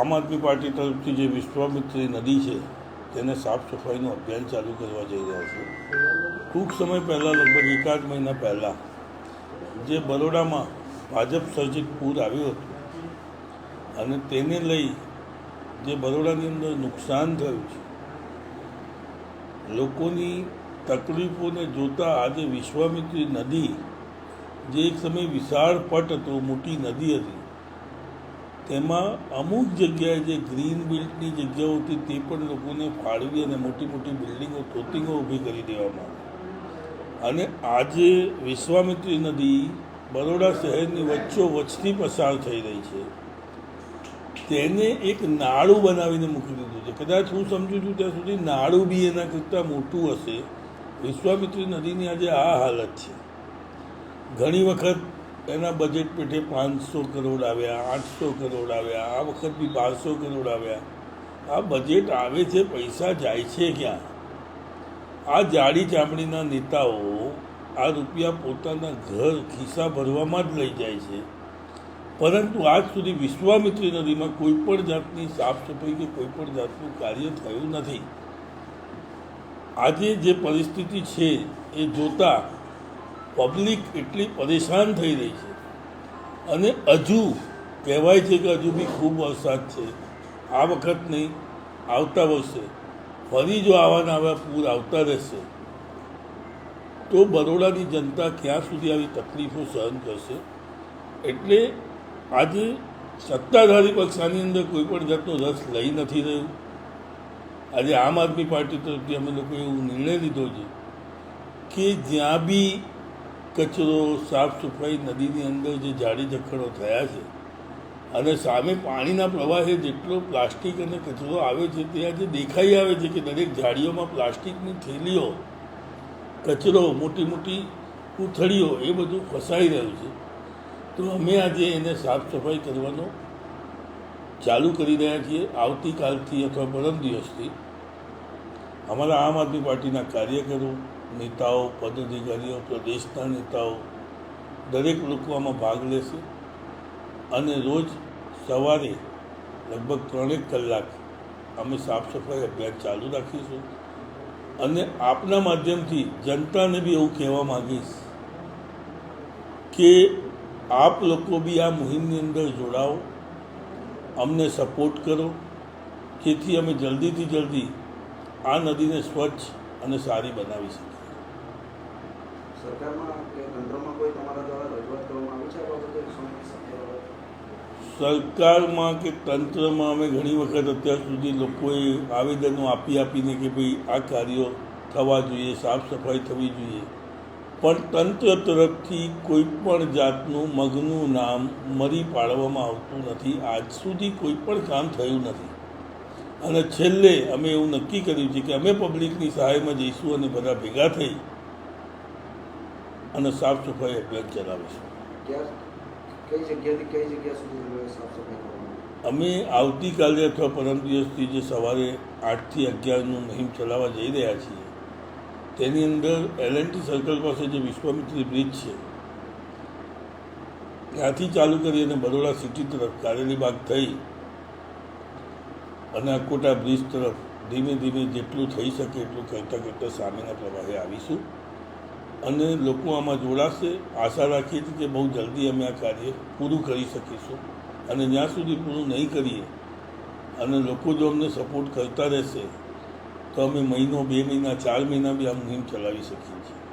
આમ આદમી પાર્ટી તરફથી જે વિશ્વામિત્રી નદી છે, તેને સાફ સફાઈનું અભિયાન ચાલુ કરવા જઈ રહ્યા છે. ટૂંક સમય પહેલાં, લગભગ એકાદ મહિના પહેલાં, જે બરોડામાં ભાજપ સર્જિત પૂર આવ્યું હતું અને તેને લઈ જે બરોડાની અંદર નુકસાન થયું છે, લોકોની તકલીફોને જોતા આજે વિશ્વામિત્રી નદી, જે એક સમય વિશાળ પટ હતો, મોટી નદી હતી તેમાં અમુક જગ્યાએ જે ગ્રીન બેલ્ટની જગ્યાઓ હતી તે પણ લોકોને ફાળવી અને મોટી મોટી બિલ્ડિંગો તોતિંગો ઊભી કરી દેવામાં અને આજે વિશ્વામિત્રી નદી બરોડા શહેરની વચ્ચો વચથી પસાર થઈ રહી છે. તેને એક નાળું બનાવીને મૂકી દીધું છે. કદાચ હું સમજુ છું ત્યાં સુધી નાળું બી એના કરતાં મોટું હશે. વિશ્વામિત્રી નદીની આજે આ હાલત છે. ઘણી વખત એના બજેટ પેટે પાંચસો કરોડ આવ્યા, આઠસો કરોડ આવ્યા, આ વખત બી બારસો કરોડ આવ્યા. આ બજેટ આવે છે, પૈસા જાય છે ક્યાં? આ જાડી ચામડીના નેતાઓ આ રૂપિયા પોતાના ઘર ખિસ્સા ભરવામાં જ લઈ જાય છે. પરંતુ આજ સુધી વિશ્વામિત્રી નદીમાં કોઈ પણ જાતની સાફ સફાઈ કે કોઈ પણ જાતનું કાર્ય થયું નથી. આજે જે પરિસ્થિતિ છે, એ જોતા પબ્લિક એટલી પરેશાન થઈ રહી છે. અને હજુ કહેવાય છે કે હજુ બી ખૂબ વરસાદ છે. આ વખત નહીં, આવતા વર્ષે ફરી જો આવાના આવા પૂર આવતા રહેશે, તો બરોડાની જનતા ક્યાં સુધી આવી તકલીફો સહન કરશે? એટલે આજે સત્તાધારી પક્ષાની અંદર કોઈ પણ જાતનો રસ લઈ નથી રહ્યું. આજે આમ આદમી પાર્ટી તરફથી અમે લોકોએ એવો નિર્ણય લીધો છે કે જ્યાં બી કચરો, સાફ સફાઈ, નદીની અંદર જે જાડી જખડો થયા છે અને સામે પાણીના પ્રવાહે જેટલો પ્લાસ્ટિક અને કચરો આવે છે તે આજે દેખાઈ આવે છે કે દરેક ઝાડીઓમાં પ્લાસ્ટિકની થેલીઓ, કચરો, મોટી મોટી ઉથળીઓ એ બધું ફસાઈ રહ્યું છે. તો અમે આજે એને સાફ સફાઈ કરવાનો ચાલુ કરી રહ્યા છીએ. આવતીકાલથી અથવા પરમ દિવસથી અમારા આમ આદમી પાર્ટીના કાર્યકરો, નેતાઓ, પદાધિકારીઓ, પ્રદેશના નેતાઓ દરેક લોકો આમાં ભાગ લેશે અને રોજ સવારે લગભગ ત્રણેક કલાક અમે સાફ સફાઈ અભિયાન ચાલુ રાખીશું અને આપના માધ્યમથી જનતાને બી એવું કહેવા માગીશ કે આપ લોકો બી આ મુહિમની અંદર જોડાઓ, અમને સપોર્ટ કરો, જેથી અમે જલ્દીથી જલ્દી આ નદીને સ્વચ્છ અને સારી બનાવી શકીએ સરકારમાં કે તંત્રમાં અમે ઘણી વખત અત્યાર સુધી લોકોએ આવેદનો આપી આપીને કે ભાઈ આ કાર્યો થવા જોઈએ સાફ સફાઈ થવી જોઈએ. પણ તંત્ર તરફથી કોઈ પણ જાતનું મગનું નામ મરી પાડવામાં આવતું નથી. આજ સુધી કોઈ પણ કામ થયું નથી. અને છેલ્લે અમે એવું નક્કી કર્યું છે કે અમે પબ્લિકની સહાયમાં જઈશું અને બધા ભેગા થઈ અને સાફ સફાઈ અભિયાન ચલાવીશું. અમે આવતીકાલે અથવા પરમ દિવસથી જે સવારે આઠથી અગિયારનું મુહિમ ચલાવવા જઈ રહ્યા છીએ તેની અંદર એલએનટી સર્કલ પાસે જે વિશ્વામિત્રી બ્રિજ છે ત્યાંથી ચાલુ કરી અને બરોડા સિટી તરફ કારેલી બાગ થઈ અને અકોટા બ્રિજ તરફ ધીમે ધીમે જેટલું થઈ શકે એટલું કરતાં કરતાં સામેના પ્રવાહે આવીશું. અને લોકો આમાં જોડાશે. આશા રાખીએ છીએ કે બહુ જલ્દી અમે આ કાર્ય પૂરું કરી શકીશું. અને જ્યાં સુધી પૂરું નહીં કરીએ અને લોકો જો અમને સપોર્ટ કરતા રહેશે, તો અમે મહિનો, બે મહિના, ચાર મહિના બી આ મુહિમ ચલાવી શકીએ છીએ.